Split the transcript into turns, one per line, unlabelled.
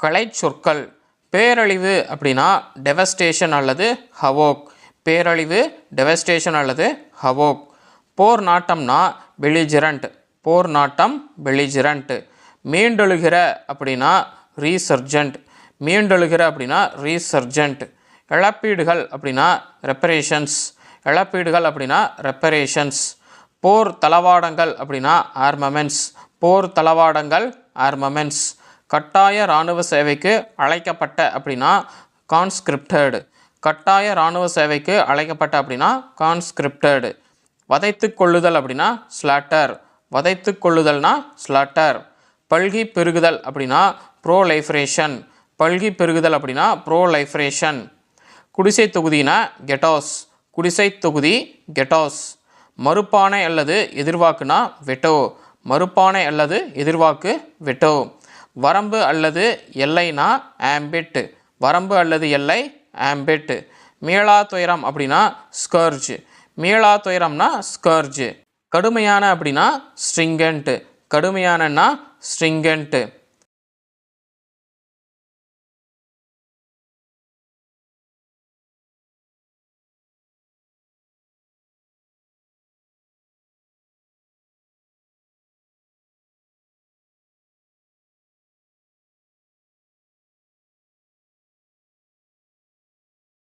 கலை சொற்கள் பேரழிவு அப்படின்னா டெவஸ்டேஷன் அல்லது ஹவோக் பேரழிவு டெவஸ்டேஷன் அல்லது ஹவோக் போர் நாட்டம்னா பெலிஜிரண்ட் போர் நாட்டம் பெலிஜிரண்ட் மீண்டெழுகிற அப்படின்னா ரீசர்ஜென்ட் மீண்டெழுகிற அப்படின்னா ரீசர்ஜென்ட் இழப்பீடுகள் அப்படின்னா ரெப்பரேஷன்ஸ் இழப்பீடுகள் அப்படின்னா ரெப்பரேஷன்ஸ் போர் தளவாடங்கள் அப்படின்னா ஆர்மமெண்ட்ஸ் போர் தளவாடங்கள் ஆர்மமெண்ட்ஸ் கட்டாய இராணுவ சேவைக்கு அழைக்கப்பட்ட அப்படின்னா கான்ஸ்கிரிப்டடு கட்டாய இராணுவ சேவைக்கு அழைக்கப்பட்ட அப்படின்னா கான்ஸ்கிரிப்டடு வதைத்து கொள்ளுதல் அப்படின்னா ஸ்லாட்டர் வதைத்து கொள்ளுதல்னா ஸ்லாட்டர் பல்கி பெருகுதல் அப்படின்னா ப்ரோலைஃப்ரேஷன் பல்கி பெருகுதல் அப்படின்னா ப்ரோலைஃப்ரேஷன் குடிசை தொகுதினா கெட்டாஸ் குடிசை தொகுதி கெட்டாஸ் மறுப்பானை அல்லது எதிர்வாக்குனா வெட்டோ மறுப்பானை அல்லது எதிர்வாக்கு வெட்டோ வரம்பு அல்லது எல்லைனா ஆம்பிட் வரம்பு அல்லது எல்லை ஆம்பிட் மீளா துயரம் அப்படின்னா ஸ்கர்ஜ் மீளா துயரம்னா ஸ்கர்ஜ் கடுமையான அப்படின்னா ஸ்ட்ரிங்கன்ட்டு கடுமையானன்னா ஸ்ட்ரிங்கன்ட்டு